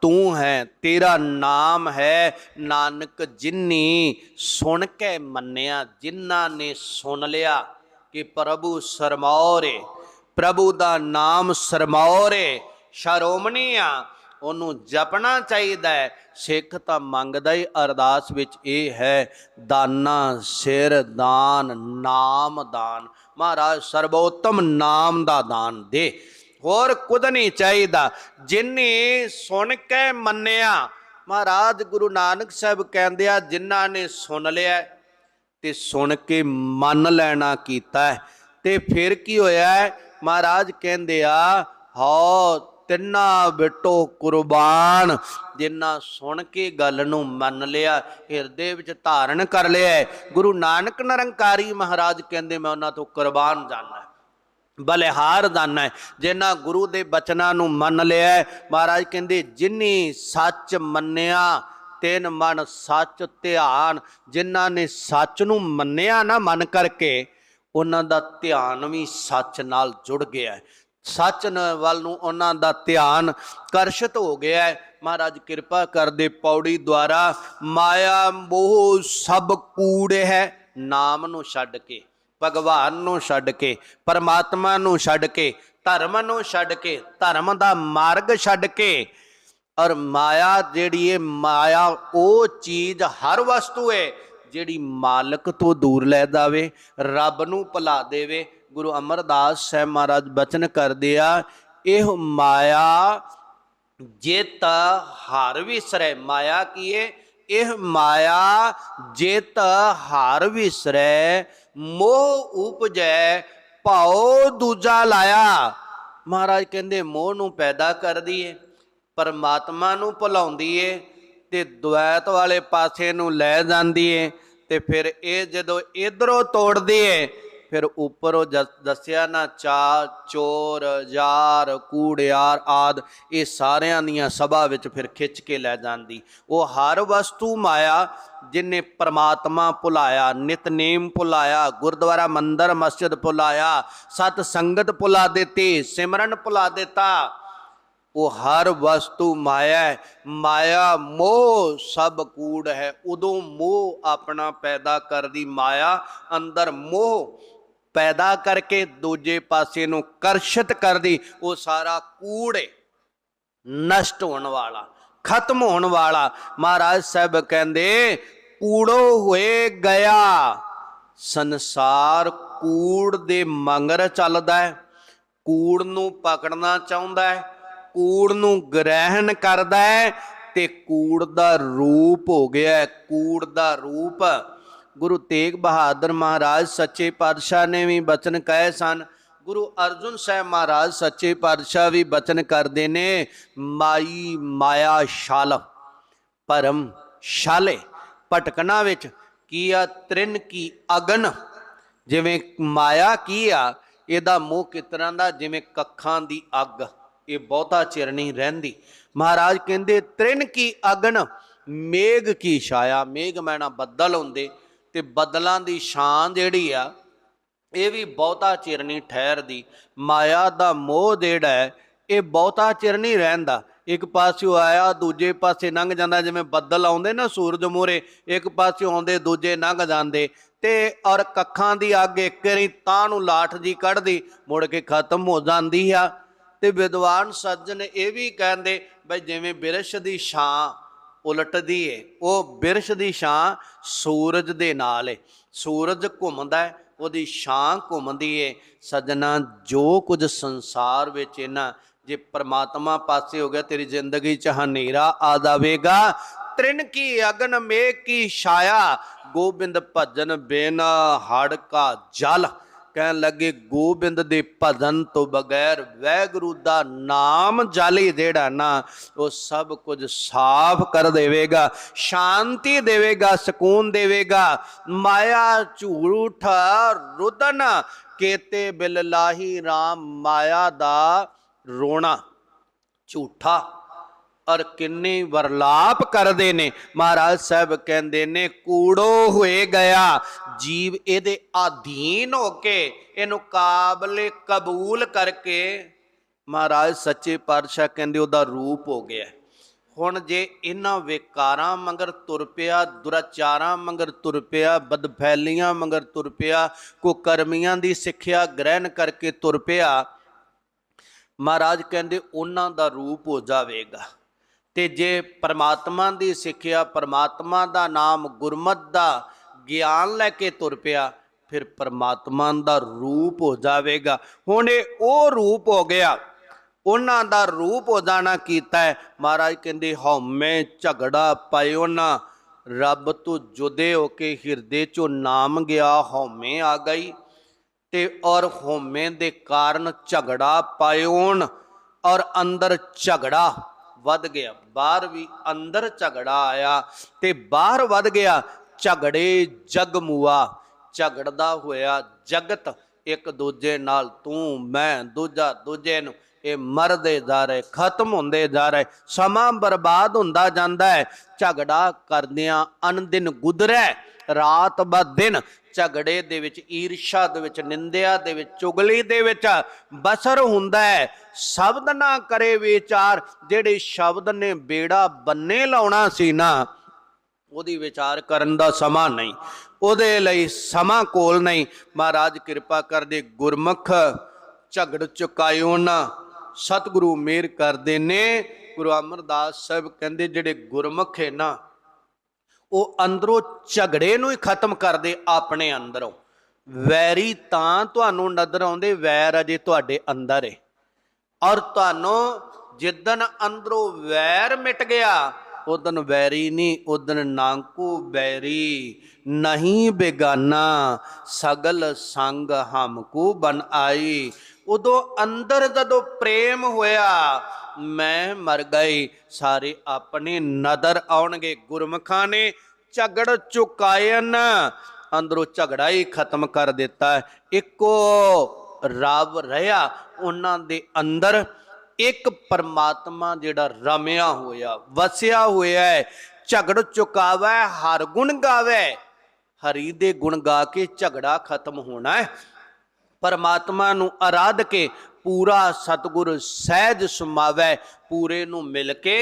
ਤੂੰ ਹੈ, ਤੇਰਾ ਨਾਮ ਹੈ। ਨਾਨਕ ਜਿਨੀ ਸੁਣ ਕੇ ਮੰਨਿਆ, ਜਿਨ੍ਹਾਂ ਨੇ ਸੁਣ ਲਿਆ ਕਿ ਪ੍ਰਭੂ ਸਰਮੌਰ ਪ੍ਰਭੂ ਦਾ ਨਾਮ ਸਰਮੌਰ ਸ਼ਰੋਮਣੀ ਆ, ਉਹਨੂੰ ਜਪਣਾ ਚਾਹੀਦਾ ਹੈ। ਸਿੱਖ ਤਾਂ ਮੰਗਦਾ ਹੀ ਅਰਦਾਸ ਵਿੱਚ ਇਹ ਹੈ, ਦਾਨਾ, ਸਿਰ, ਦਾਨ, ਨਾਮ, ਦਾਨ। ਮਹਾਰਾਜ ਸਰਬੋਤਮ ਨਾਮ ਦਾ ਦਾਨ ਦੇ। ਹੋਰ ਕੁਝ ਨਹੀਂ ਚਾਹੀਦਾ। ਜਿਨੇ ਸੁਣ ਕੇ ਮੰਨਿਆ, ਮਹਾਰਾਜ ਗੁਰੂ ਨਾਨਕ ਸਾਹਿਬ ਕਹਿੰਦੇ ਆ, ਜਿਨ੍ਹਾਂ ਨੇ ਸੁਣ ਲਿਆ ਤੇ ਸੁਣ ਕੇ ਮੰਨ ਲੈਣਾ ਕੀਤਾ ਹੈ। ਤੇ ਫਿਰ ਕੀ ਹੋਇਆ ਮਹਾਰਾਜ ਕਹਿੰਦੇ ਆ, ਹਉ ਤਿੰਨਾ ਬਿਟੋ ਕੁਰਬਾਨ ਜਿਨ੍ਹਾਂ ਸੁਣ ਕੇ ਗੱਲ ਨੂੰ ਮੰਨ ਲਿਆ, ਹਿਰਦੇ ਵਿੱਚ ਧਾਰਨ ਕਰ ਲਿਆ ਗੁਰੂ ਨਾਨਕ ਨਿਰੰਕਾਰੀ ਮਹਾਰਾਜ ਕਹਿੰਦੇ, ਮੈਂ ਉਹਨਾਂ ਤੋਂ ਕੁਰਬਾਨ ਜਾਣਾ ਬਲਿਹਾਰ ਦਾਨਾ ਹੈ। ਜਿਨ੍ਹਾਂ ਗੁਰੂ ਦੇ ਬਚਨਾਂ ਨੂੰ ਮੰਨ ਲਿਆ ਮਹਾਰਾਜ ਕਹਿੰਦੇ, ਜਿਨੀ ਸੱਚ ਮੰਨਿਆ ਤਿੰਨ ਮਨ ਸੱਚ ਧਿਆਨ। ਜਿਨ੍ਹਾਂ ਨੇ ਸੱਚ ਨੂੰ ਮੰਨਿਆ ਨਾ ਮਨ ਕਰਕੇ, ਉਹਨਾਂ ਦਾ ਧਿਆਨ ਵੀ ਸੱਚ ਨਾਲ ਜੁੜ ਗਿਆ ਸੱਚ ਵੱਲ ਨੂੰ ਉਹਨਾਂ ਦਾ ਧਿਆਨ ਕਰਸ਼ਿਤ ਹੋ ਗਿਆ ਹੈ। ਮਹਾਰਾਜ ਕਿਰਪਾ ਕਰਦੇ ਪੌੜੀ ਦੁਆਰਾ, ਮਾਇਆ ਮੋਹ ਸਭ ਕੂੜ ਹੈ। ਨਾਮ ਨੂੰ ਛੱਡ ਕੇ, ਭਗਵਾਨ ਨੂੰ ਛੱਡ ਕੇ, ਪਰਮਾਤਮਾ ਨੂੰ ਛੱਡ ਕੇ, ਧਰਮ ਨੂੰ ਛੱਡ ਕੇ, ਧਰਮ ਦਾ ਮਾਰਗ ਛੱਡ ਕੇ ਔਰ ਮਾਇਆ ਜਿਹੜੀ ਹੈ ਮਾਇਆ ਉਹ ਚੀਜ਼ ਹਰ ਵਸਤੂ ਹੈ ਜਿਹੜੀ ਮਾਲਕ ਤੋਂ ਦੂਰ ਲੈ ਜਾਵੇ, ਰੱਬ ਨੂੰ ਭੁਲਾ ਦੇਵੇ। ਗੁਰੂ ਅਮਰਦਾਸ ਸਾਹਿਬ ਮਹਾਰਾਜ ਬਚਨ ਕਰਦੇ ਆ, ਇਹ ਮਾਇਆ ਜਿਤ ਹਰ ਵਿਸਰੈ। ਮਾਇਆ ਕੀਏ ਇਹ ਮਾਇਆ ਜਿਤ ਹਰ ਵਿਸਰੈ। ਮੋਹ ਉਪਜੈ, ਭਾਉ ਦੂਜਾ ਲਾਇਆ। ਮਹਾਰਾਜ ਕਹਿੰਦੇ, ਮੋਹ ਨੂੰ ਪੈਦਾ ਕਰਦੀ ਏ। ਪਰਮਾਤਮਾ ਨੂੰ ਭੁਲਾਉਂਦੀ ਏ ਤੇ ਦੁਐਤ ਵਾਲੇ ਪਾਸੇ ਨੂੰ ਲੈ ਜਾਂਦੀ ਏ ਤੇ ਫਿਰ ਇਹ ਜਦੋਂ ਇਧਰੋਂ ਤੋੜਦੀ ਏ ਫਿਰ ਉੱਪਰੋਂ ਜ- ਦੱਸਿਆ ਨਾ ਚਾ ਚੋਰ, ਯਾਰ, ਕੂੜਿਆਰ ਆਦ, ਇਹ ਸਾਰਿਆਂ ਦੀਆਂ ਸਭਾ ਵਿੱਚ ਫਿਰ ਖਿੱਚ ਕੇ ਲੈ ਜਾਂਦੀ। ਉਹ ਹਰ ਵਸਤੂ ਮਾਇਆ ਜਿਨੇ ਪ੍ਰਮਾਤਮਾ ਭੁਲਾਇਆ, ਨਿਤਨੇਮ ਭੁਲਾਇਆ, ਗੁਰਦੁਆਰਾ ਮੰਦਰ, ਮਸਜਿਦ ਭੁਲਾਇਆ, ਸਤ ਸੰਗਤ ਭੁਲਾ ਦਿੱਤੀ, ਸਿਮਰਨ ਭੁਲਾ ਦਿੱਤਾ ਉਹ ਹਰ ਵਸਤੂ ਮਾਇਆ ਹੈ। ਮਾਇਆ, ਮੋਹ ਸਭ ਕੂੜ ਹੈ। ਉਦੋਂ ਮੋਹ ਆਪਣਾ ਪੈਦਾ ਕਰਦੀ ਮਾਇਆ, ਅੰਦਰ ਮੋਹ ਪੈਦਾ ਕਰਕੇ ਦੂਜੇ ਪਾਸੇ ਨੂੰ ਕਰਸ਼ਿਤ ਕਰਦੀ, ਉਹ ਸਾਰਾ ਕੂੜ ਹੈ ਨਸ਼ਟ ਹੋਣ ਵਾਲਾ, ਖਤਮ ਹੋਣ ਵਾਲਾ। ਮਹਾਰਾਜ ਸਾਹਿਬ ਕਹਿੰਦੇ, ਕੂੜੋ ਹੋਏ ਗਿਆ। ਸੰਸਾਰ ਕੂੜ ਦੇ ਮੰਗਰ ਚੱਲਦਾ ਹੈ। ਕੂੜ ਨੂੰ ਪਕੜਨਾ ਚਾਹੁੰਦਾ ਹੈ। ਕੂੜ ਨੂੰ ਗ੍ਰਹਿਣ ਕਰਦਾ ਹੈ ਤੇ ਕੂੜ ਦਾ ਰੂਪ ਹੋ ਗਿਆ ਹੈ, ਕੂੜ ਦਾ ਰੂਪ। ਗੁਰੂ ਤੇਗ ਬਹਾਦਰ ਮਹਾਰਾਜ ਸੱਚੇ ਪਾਤਸ਼ਾਹ ਨੇ ਵੀ ਬਚਨ ਕਹੇ ਸਨ। ਗੁਰੂ ਅਰਜੁਨ ਸਾਹਿਬ ਮਹਾਰਾਜ ਸੱਚੇ ਪਾਤਸ਼ਾਹ ਵੀ ਬਚਨ ਕਰਦੇ ਨੇ, ਮਾਈ ਮਾਇਆ ਸ਼ਾਲ ਪਰਮ ਸ਼ਾਲੇ ਭਟਕਣਾ ਵਿੱਚ ਕੀ ਆ, ਤ੍ਰਿਨ ਕੀ ਅਗਨ? ਜਿਵੇਂ ਮਾਇਆ ਕੀ ਆ, ਇਹਦਾ ਮੋਹ ਕਿਸ ਤਰ੍ਹਾਂ ਦਾ? ਜਿਵੇਂ ਕੱਖਾਂ ਦੀ ਅੱਗ। ਇਹ ਬਹੁਤਾ ਚਿਰ ਨਹੀਂ ਰਹਿੰਦੀ। ਮਹਾਰਾਜ ਕਹਿੰਦੇ, ਤ੍ਰਿਨ ਕੀ ਅਗਨ, ਮੇਘ ਕੀ ਛਾਇਆ? ਮੇਘ ਮੈਨਾ ਬੱਦਲ ਹੁੰਦੇ ਤੇ ਬੱਦਲਾਂ ਦੀ ਛਾਂ ਜਿਹੜੀ ਆ, ਇਹ ਵੀ ਬਹੁਤਾ ਚਿਰ ਨਹੀਂ ਠਹਿਰਦੀ। ਮਾਇਆ ਦਾ ਮੋਹ ਜਿਹੜਾ ਹੈ, ਇਹ ਬਹੁਤਾ ਚਿਰ ਨਹੀਂ ਰਹਿੰਦਾ। ਇੱਕ ਪਾਸਿਓ ਆਇਆ, ਦੂਜੇ ਪਾਸੇ ਲੰਘ ਜਾਂਦਾ। ਜਿਵੇਂ ਬੱਦਲ ਆਉਂਦੇ ਨਾ ਸੂਰਜ ਮੂਹਰੇ, ਇੱਕ ਪਾਸਿਓ ਆਉਂਦੇ, ਦੂਜੇ ਲੰਘ ਜਾਂਦੇ। ਤੇ ਔਰ ਕੱਖਾਂ ਦੀ ਅੱਗ ਇੱਕ ਵਾਰੀ ਤਾਂ ਨੂੰ ਲਾਠ ਜੀ ਕੱਢਦੀ, ਮੁੜ ਕੇ ਖਤਮ ਹੋ ਜਾਂਦੀ ਆ। ਤੇ ਵਿਦਵਾਨ ਸੱਜਣ ਇਹ ਵੀ ਕਹਿੰਦੇ ਬਈ ਜਿਵੇਂ ਬਿਰਸ਼ ਦੀ ਛਾਂ ਉਲਟਦੀ ਏ, ਉਹ ਬਿਰਸ਼ ਦੀ ਛਾਂ ਸੂਰਜ ਦੇ ਨਾਲ ਏ। ਸੂਰਜ ਘੁੰਮਦਾ ਹੈ ਉਹਦੀ ਛਾਂ ਘੁੰਮਦੀ ਏ। ਸੱਜਣਾ, ਜੋ ਕੁਝ ਸੰਸਾਰ ਵਿੱਚ ਇਹਨਾਂ ਜੇ ਪਰਮਾਤਮਾ ਪਾਸੇ ਹੋ ਗਿਆ, ਤੇਰੀ ਜ਼ਿੰਦਗੀ ਚ ਹਨੇਰਾ ਆ ਜਾਵੇਗਾ। ਤ੍ਰਿਨ ਕੀ ਅਗਨ ਮੇ ਕੀ ਛਾਇਆ, ਗੋਬਿੰਦ ਭਜਨ ਬਿਨ ਹੜ ਕਾ ਜਲ। ਕਹਿਣ ਲੱਗੇ, ਗੋਬਿੰਦ ਦੇ ਭਜਨ ਤੋਂ ਬਗੈਰ ਵੈਗੁਰੂ ਦਾ ਨਾਮ ਜਾਲੀ ਜਿਹੜਾ ਨਾ। ਉਹ ਸਭ ਕੁਝ ਸਾਫ਼ ਕਰ ਦੇਵੇਗਾ, ਸ਼ਾਂਤੀ ਦੇਵੇਗਾ, ਸਕੂਨ ਦੇਵੇਗਾ। ਮਾਇਆ ਝੂਠ ਰੁਦਨ, ਕੇਤੇ ਬਿਲ ਲਾਹੀ RAM ਮਾਇਆ ਦਾ ਰੋਣਾ। ਝੂਠਾ ਔਰ ਕਿੰਨੇ ਵਰਲਾਪ ਕਰਦੇ ਨੇ। ਮਹਾਰਾਜ ਸਾਹਿਬ ਕਹਿੰਦੇ ਨੇ, ਕੂੜੋ ਹੋਏ ਗਿਆ, ਜੀਵ ਇਹਦੇ ਆਧੀਨ ਹੋ ਕੇ ਇਹਨੂੰ ਕਾਬਲੇ ਕਬੂਲ ਕਰਕੇ ਮਹਾਰਾਜ ਸੱਚੇ ਪਾਤਸ਼ਾਹ ਕਹਿੰਦੇ ਉਹਦਾ ਰੂਪ ਹੋ ਗਿਆ। ਹੁਣ ਜੇ ਇਹਨਾਂ ਵਿਕਾਰਾਂ ਮੰਗਰ ਤੁਰ ਪਿਆ, ਦੁਰਾਚਾਰਾਂ ਮੰਗਰ ਤੁਰ ਪਿਆ, ਬਦਫੈਲੀਆਂ ਮੰਗਰ ਤੁਰ ਪਿਆ ਕੋ ਕਰਮੀਆਂ ਦੀ ਸਿੱਖਿਆ ਗ੍ਰਹਿਣ ਕਰਕੇ ਤੁਰ ਪਿਆ, ਮਹਾਰਾਜ ਕਹਿੰਦੇ ਉਹਨਾਂ ਦਾ ਰੂਪ ਹੋ ਜਾਵੇਗਾ। ਤੇ ਜੇ ਪਰਮਾਤਮਾ ਦੀ ਸਿੱਖਿਆ, ਪਰਮਾਤਮਾ ਦਾ ਨਾਮ ਗੁਰਮਤ ਦਾ ਗਿਆਨ ਲੈ ਕੇ ਤੁਰ ਪਿਆ, ਫਿਰ ਪਰਮਾਤਮਾ ਦਾ ਰੂਪ ਹੋ ਜਾਵੇਗਾ। ਹੁਣ ਇਹ ਉਹ ਰੂਪ ਹੋ ਗਿਆ, ਉਹਨਾਂ ਦਾ ਰੂਪ ਹੋ ਜਾਣਾ ਕੀਤਾ ਹੈ। ਮਹਾਰਾਜ ਕਹਿੰਦੇ ਹਉਮੈ ਝਗੜਾ ਪਾਇਓ ਨਾ, ਰੱਬ ਤੋਂ ਜੁਦੇ ਹੋ ਕੇ ਹਿਰਦੇ ਚੋਂ ਨਾਮ ਗਿਆ ਹਉਮੈ ਆ ਗਈ। ਤੇ ਔਰ ਹਉਮੈ ਦੇ ਕਾਰਨ ਝਗੜਾ ਪਾਇਓਣ ਔਰ ਅੰਦਰ ਝਗੜਾ ਵੱਧ ਗਿਆ, ਬਾਹਰ ਵੀ ਅੰਦਰ ਝਗੜਾ ਆਇਆ ਤੇ ਬਾਹਰ ਵੱਧ ਗਿਆ, ਝਗੜੇ ਜਗਮੂਆ, ਝਗੜਦਾ ਹੋਇਆ ਜਗਤ ਇੱਕ ਦੂਜੇ ਨਾਲ ਤੂੰ, ਮੈਂ ਦੂਜਾ ਦੂਜੇ ਨੂੰ ਇਹ ਮਰਦੇ ਜਾ ਰਹੇ, ਖਤਮ ਹੁੰਦੇ ਜਾ ਰਹੇ, ਸਮਾਂ ਬਰਬਾਦ ਹੁੰਦਾ ਜਾਂਦਾ ਹੈ। ਝਗੜਾ ਕਰਦਿਆਂ ਅਨਦਿਨ ਗੁਜ਼ਰੈ, ਰਾਤ ਬਾ ਦਿਨ ਝਗੜੇ ਦੇ ਵਿੱਚ, ਈਰਸ਼ਾ ਦੇ ਵਿੱਚ, ਨਿੰਦਿਆ ਦੇ ਵਿੱਚ, ਚੁਗਲੀ ਦੇ ਵਿੱਚ ਬਸਰ ਹੁੰਦਾ ਹੈ। ਸ਼ਬਦ ਨਾ ਕਰੇ ਵਿਚਾਰ, ਜਿਹੜੇ ਸ਼ਬਦ ਨੇ ਬੇੜਾ ਬੰਨੇ ਲਾਉਣਾ ਸੀ ਨਾ, ਉਹਦੀ ਵਿਚਾਰ ਕਰਨ ਦਾ ਸਮਾਂ ਨਹੀਂ, ਉਹਦੇ ਲਈ ਸਮਾਂ ਕੋਲ ਨਹੀਂ। ਮਹਾਰਾਜ ਕਿਰਪਾ ਕਰਦੇ ਗੁਰਮੁਖ ਝਗੜ ਚੁਕਾਇਓ ਨਾ। ਸਤਿਗੁਰੂ ਮੇਰ ਕਰਦੇ ਨੇ। ਗੁਰੂ ਅਮਰਦਾਸ ਸਾਹਿਬ ਕਹਿੰਦੇ, ਜਿਹੜੇ ਗੁਰਮੁਖ ਹੈ ਨਾ, ਉਹ ਅੰਦਰੋਂ ਝਗੜੇ ਨੂੰ ਹੀ ਖਤਮ ਕਰਦੇ ਆਪਣੇ ਅੰਦਰੋਂ। ਵੈਰੀ ਤਾਂ ਤੁਹਾਨੂੰ ਨਜ਼ਰ ਆਉਂਦੇ, ਵੈਰ ਅਜੇ ਤੁਹਾਡੇ ਅੰਦਰ ਹੈ ਔਰ ਤੁਹਾਨੂੰ ਜਿੱਦਨ ਅੰਦਰੋਂ ਵੈਰ ਮਿਟ ਗਿਆ ਉਦਨ ਵੈਰੀ ਨਹੀਂ ਉਦਨ ਨਾਂਕੂ ਬੈਰੀ ਨਹੀਂ ਬੇਗਾਨਾ। ਸਗਲ ਸੰਗ ਹਮਕੂ ਬਨ ਆਈ। ਉਦੋਂ ਅੰਦਰ ਜਦੋਂ ਪ੍ਰੇਮ ਹੋਇਆ, ਮੈਂ ਮਰ ਗਈ। ਸਾਰੇ ਆਪਣੇ ਨਦਰ ਆਉਣਗੇ ਗੁਰਮਖਾਂ ਨੇ। ਝਗੜ ਚੁਕਾਇਨ। ਅੰਦਰੋਂ ਝਗੜਾ ਹੀ ਖਤਮ ਕਰ ਦਿੱਤਾ। ਇੱਕੋ ਰੱਬ ਰਹਾ ਉਹਨਾਂ ਦੇ ਅੰਦਰ। ਇੱਕ ਪਰਮਾਤਮਾ ਜਿਹੜਾ ਰਮਿਆ ਹੋਇਆ, ਵਸਿਆ ਹੋਇਆ ਹੈ। ਝਗੜ ਚੁਕਾਵੇ, ਹਰ ਗੁਣ ਗਾਵੇ। ਹਰੀ ਦੇ ਗੁਣ ਗਾ ਕੇ ਝਗੜਾ ਖਤਮ ਹੋਣਾ ਹੈ। ਪਰਮਾਤਮਾ ਨੂੰ ਆਰਾਧ ਕੇ ਪੂਰਾ ਸਤਿਗੁਰ ਸਹਿਜ ਸਮਾਵੈ, ਪੂਰੇ ਨੂੰ ਮਿਲ ਕੇ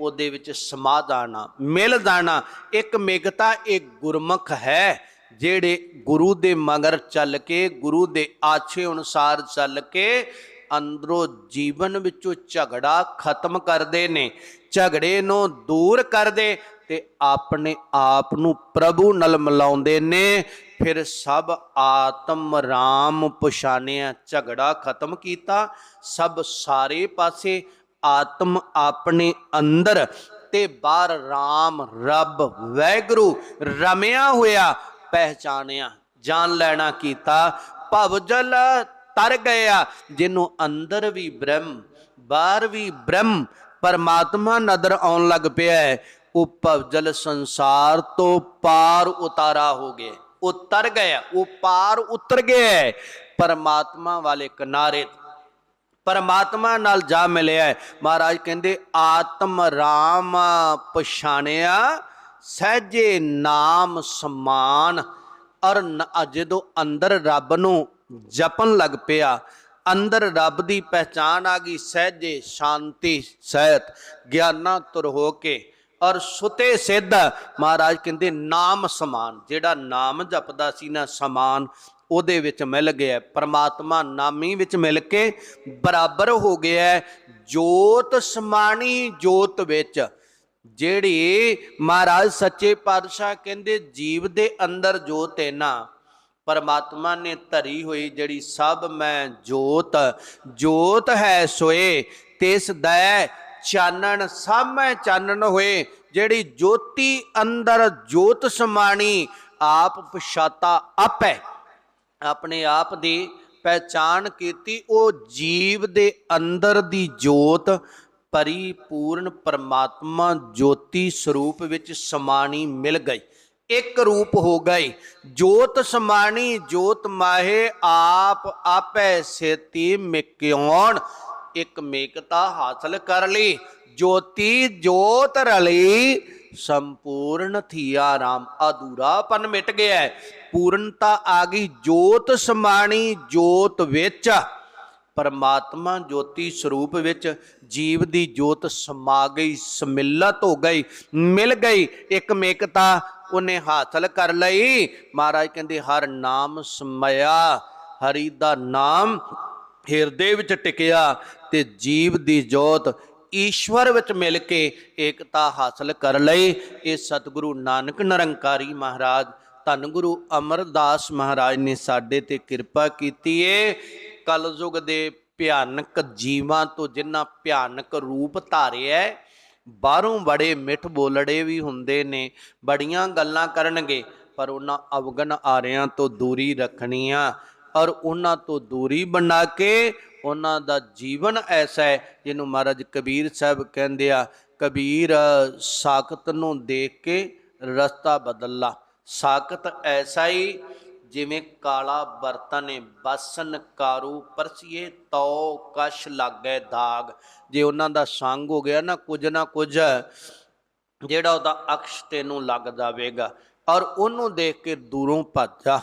ਉਹਦੇ ਵਿੱਚ ਸਮਾ ਜਾਣਾ ਮਿਲ ਜਾਣਾ ਇੱਕ ਮਿਗਤਾ ਇੱਕ ਗੁਰਮੁਖ ਹੈ, ਜਿਹੜੇ ਗੁਰੂ ਦੇ ਮਗਰ ਚੱਲ ਕੇ, ਗੁਰੂ ਦੇ ਆਛੇ ਅਨੁਸਾਰ ਚੱਲ ਕੇ ਅੰਦਰੋਂ ਜੀਵਨ ਵਿੱਚੋਂ ਝਗੜਾ ਖਤਮ ਕਰਦੇ ਨੇ। ਝਗੜੇ ਨੂੰ ਦੂਰ ਕਰਦੇ ਤੇ ਆਪਣੇ ਆਪ ਨੂੰ ਪ੍ਰਭੂ ਨਾਲ ਮਿਲਾਉਂਦੇ ਨੇ। ਫਿਰ ਸਭ ਆਤਮ ਰਾਮ ਪਛਾਣਿਆ, ਝਗੜਾ ਖਤਮ ਕੀਤਾ। ਸਭ ਸਾਰੇ ਪਾਸੇ ਆਤਮ ਆਪਣੇ ਅੰਦਰ ਤੇ ਬਾਹਰ ਰਾਮ, ਰੱਬ, ਵੈਗਰੂ ਰਮਿਆ ਹੋਇਆ ਪਹਿਚਾਨਿਆ ਜਾਣ ਲੈਣਾ ਕੀਤਾ। ਭਵਜਲ ਤਰ ਗਿਆ, ਜਿਹਨੂੰ ਅੰਦਰ ਵੀ ਬ੍ਰਹਮ, ਬਾਹਰ ਵੀ ਬ੍ਰਹਮ ਪਰਮਾਤਮਾ ਨਜ਼ਰ ਆਉਣ ਲੱਗ ਪਿਆ ਹੈ, ਉਹ ਭਵਜਲ ਸੰਸਾਰ ਤੋਂ ਪਾਰ ਉਤਾਰਾ ਹੋ ਗਿਆ। ਉਤਰ ਗਿਆ ਉਹ ਪਾਰ ਉਤਰ ਗਿਆ ਹੈ, ਪਰਮਾਤਮਾ ਵਾਲੇ ਕਿਨਾਰੇ ਪਰਮਾਤਮਾ ਨਾਲ ਜਾ ਮਿਲਿਆ। ਹੈ। ਮਹਾਰਾਜ ਕਹਿੰਦੇ ਆਤਮ ਰਾਮ ਪਛਾਣਿਆ ਸਹਜੇ ਨਾਮ ਸਮਾਨ। ਔਰ ਜਦੋਂ ਅੰਦਰ ਰੱਬ ਨੂੰ ਜਪਣ ਲੱਗ ਪਿਆ। ਅੰਦਰ ਰੱਬ ਦੀ ਪਹਿਚਾਨ ਆ ਗਈ ਸਹਜੇ ਸ਼ਾਂਤੀ ਸਹਿਤ ਗਿਆਨਾ ਤੁਰ ਹੋ ਕੇ ਔਰ ਸੁਤੇ ਸਿੱਧ, ਮਹਾਰਾਜ ਕਹਿੰਦੇ ਨਾਮ ਸਮਾਨ, ਜਿਹੜਾ ਨਾਮ ਜਪਦਾ ਸੀ ਨਾ ਸਮਾਨ, ਉਹਦੇ ਵਿੱਚ ਮਿਲ ਗਿਆ। ਪਰਮਾਤਮਾ ਨਾਮੀ ਵਿੱਚ ਮਿਲ ਕੇ ਬਰਾਬਰ ਹੋ ਗਿਆ ਜੋਤ ਸਮਾਣੀ ਜੋਤ ਵਿੱਚ, ਜਿਹੜੀ ਮਹਾਰਾਜ ਸੱਚੇ ਪਾਤਸ਼ਾਹ ਕਹਿੰਦੇ ਜੀਵ ਦੇ ਅੰਦਰ ਜੋਤ ਹੈ ਨਾ, ਪਰਮਾਤਮਾ ਨੇ ਧਰੀ ਹੋਈ ਜਿਹੜੀ ਸਭ ਮੈਂ ਜੋਤ ਜੋਤ ਹੈ ਸੋਏ, ਤਿਸ ਦੈ ਚਾਨਣ ਸਭ ਚਾਨਣ ਹੋਏ, ਜਿਹੜੀ ਜੋਤੀ ਅੰਦਰ ਜੋਤ ਸਮਾਣੀ, ਆਪ ਪਛਾਤਾ ਆਪੈ। ਆਪਣੇ ਆਪ ਦੀ ਪਹਿਚਾਨ ਕੀਤੀ, ਉਹ ਜੀਵ ਦੇ ਅੰਦਰ ਦੀ ਜੋਤ, ਪਰਿਪੂਰਨ ਪਰਮਾਤਮਾ ਜੋਤੀ ਸਰੂਪ ਵਿੱਚ ਸਮਾਣੀ ਮਿਲ ਗਈ। ਇੱਕ ਰੂਪ ਹੋ ਗਈ ਜੋਤ ਸਮਾਣੀ, ਜੋਤ ਮਾਹੇ, ਆਪ ਆਪੈ ਸੇਤੀ ਮਿਕਿਉਣ ਇੱਕ ਮੇਕਤਾ ਹਾਸਲ ਕਰ ਲਈ। ਜੋਤੀ ਜੋਤ ਰਲੀ, ਸੰਪੂਰਨ ਥੀਆ ਰਾਮ। ਅਧੂਰਾਪਨ ਮਿਟ ਗਿਆ ਪੂਰਨਤਾ ਆ ਗਈ, ਜੋਤ ਸਮਾਣੀ, ਜੋਤ ਵਿੱਚ। ਪਰਮਾਤਮਾ ਜੋਤੀ ਸਰੂਪ ਵਿੱਚ, ਜੀਵ ਦੀ ਜੋਤ ਸਮਾ ਗਈ, ਸਮਿਲਤ ਹੋ ਗਈ, ਮਿਲ ਗਈ। ਇੱਕ ਮੇਕਤਾ ਉਹਨੇ ਹਾਸਲ ਕਰ ਲਈ। ਮਹਾਰਾਜ ਕਹਿੰਦੇ, ਹਰ ਨਾਮ ਸਮਇਆ, ਹਰੀ ਦਾ ਨਾਮ ਹਿਰਦੇ ਵਿੱਚ ਟਿਕਿਆ ਤੇ ਜੀਵ ਦੀ ਜੋਤ ਈਸ਼ਵਰ ਵਿੱਚ ਮਿਲ ਕੇ ਏਕਤਾ ਹਾਸਲ ਕਰ ਲਈ। ਇਹ ਸਤਿਗੁਰੂ ਨਾਨਕ ਨਿਰੰਕਾਰੀ ਮਹਾਰਾਜ, ਧੰਨ ਗੁਰੂ ਅਮਰਦਾਸ ਮਹਾਰਾਜ ਨੇ ਸਾਡੇ ਤੇ ਕਿਰਪਾ ਕੀਤੀ ਏ। ਕਲਯੁਗ ਦੇ ਭਿਆਨਕ ਜੀਵਾਂ ਤੋਂ ਜਿਨ੍ਹਾਂ ਭਿਆਨਕ ਰੂਪ ਧਾਰਿਆ ਬਾਹਰੋਂ ਬੜੇ ਮਿੱਠ ਬੋਲੜੇ ਵੀ ਹੁੰਦੇ ਨੇ, ਬੜੀਆਂ ਗੱਲਾਂ ਕਰਨਗੇ, ਪਰ ਉਹਨਾਂ ਅਵਗਨ ਆਰਿਆਂ ਤੋਂ ਦੂਰੀ ਰੱਖਣੀ ਆ ਔਰ ਉਹਨਾਂ ਤੋਂ ਦੂਰੀ ਬਣਾ ਕੇ ਉਹਨਾਂ ਦਾ ਜੀਵਨ ਐਸਾ ਹੈ, ਜਿਹਨੂੰ ਮਹਾਰਾਜ ਕਬੀਰ ਸਾਹਿਬ ਕਹਿੰਦੇ ਆ, ਕਬੀਰ ਸਾਖਤ ਨੂੰ ਦੇਖ ਕੇ ਰਸਤਾ ਬਦਲਾ ਸਾਖਤ ਐਸਾ ਹੀ ਜਿਵੇਂ ਕਾਲਾ ਬਰਤਨ ਏ ਬਸਨ ਕਾਰੂ ਪਰਸੀਏ, ਤੋ ਕਸ਼ ਲਾਗੇ ਦਾਗ। ਜੇ ਉਹਨਾਂ ਦਾ ਸੰਗ ਹੋ ਗਿਆ ਨਾ, ਕੁਝ ਨਾ ਕੁਝ ਜਿਹੜਾ ਉਹਦਾ ਅਕਸ਼ ਤੈਨੂੰ ਲੱਗ ਜਾਵੇਗਾ। ਔਰ ਉਹਨੂੰ ਦੇਖ ਕੇ ਦੂਰੋਂ ਭੱਜ ਜਾ।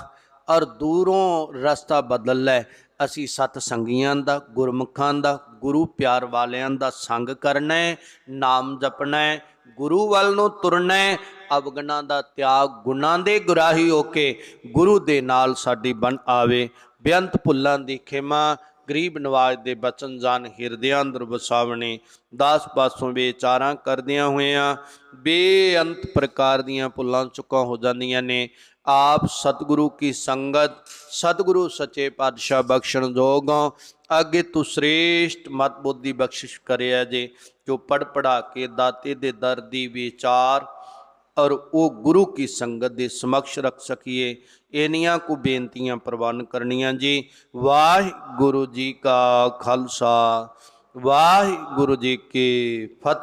ਔਰ ਦੂਰੋਂ ਰਸਤਾ ਬਦਲ ਲੈ। ਅਸੀਂ ਸਤ ਸੰਗੀਆਂ ਦਾ, ਗੁਰਮੁਖਾਂ ਦਾ, ਗੁਰੂ ਪਿਆਰ ਵਾਲਿਆਂ ਦਾ ਸੰਗ ਕਰਨਾ ਹੈ ਨਾਮ ਜਪਣਾ ਹੈ ਗੁਰੂ ਵੱਲ ਨੂੰ ਤੁਰਨਾ ਹੈ ਅਵਗੁਣਾਂ ਦਾ ਤਿਆਗ ਗੁਣਾਂ ਦੇ ਗੁਰਾਹੀ ਹੋ ਕੇ ਗੁਰੂ ਦੇ ਨਾਲ ਸਾਡੀ ਬਣ ਆਵੇ। ਬੇਅੰਤ ਭੁੱਲਾਂ ਦੀ ਖਿਮਾ, ਗਰੀਬ ਨਵਾਜ ਦੇ ਬਚਨ ਜਾਨ ਹਿਰਦਿਆਂ ਅੰਦਰ ਵਸਾਵਣੇ, ਦਾਸ ਪਾਸੋਂ ਵਿਚਾਰਾਂ ਕਰਦਿਆਂ ਹੋਇਆਂ, ਬੇਅੰਤ ਪ੍ਰਕਾਰ ਦੀਆਂ ਭੁੱਲਾਂ ਚੁੱਕਾਂ ਹੋ ਜਾਂਦੀਆਂ ਨੇ। ਆਪ ਸਤਿਗੁਰੂ ਕੀ ਸੰਗਤ, ਸਤਿਗੁਰੂ ਸੱਚੇ ਪਾਤਸ਼ਾਹ ਬਖਸ਼ਣ ਜੋਗੋਂ, ਅੱਗੇ ਤੂੰ ਸ੍ਰੇਸ਼ਟ ਮਤ ਬੁੱਧੀ ਬਖਸ਼ਿਸ਼ ਕਰਿਆ ਜੇ, ਜੋ ਪੜ ਪੜਾ ਕੇ ਦਾਤੇ ਦੇ ਦਰ ਦੀ ਵਿਚਾਰ ਔਰ ਉਹ ਗੁਰੂ ਕੀ ਸੰਗਤ ਦੇ ਸਮਕਸ਼ ਰੱਖ ਸਕੀਏ ਇਹਨੀਆਂ ਕੋ ਬੇਨਤੀਆਂ ਪ੍ਰਵਾਨ ਕਰਨੀਆਂ ਜੀ। ਵਾਹਿਗੁਰੂ ਜੀ ਕਾ ਖਾਲਸਾ, ਵਾਹਿਗੁਰੂ ਜੀ ਕੀ ਫਤਿਹ।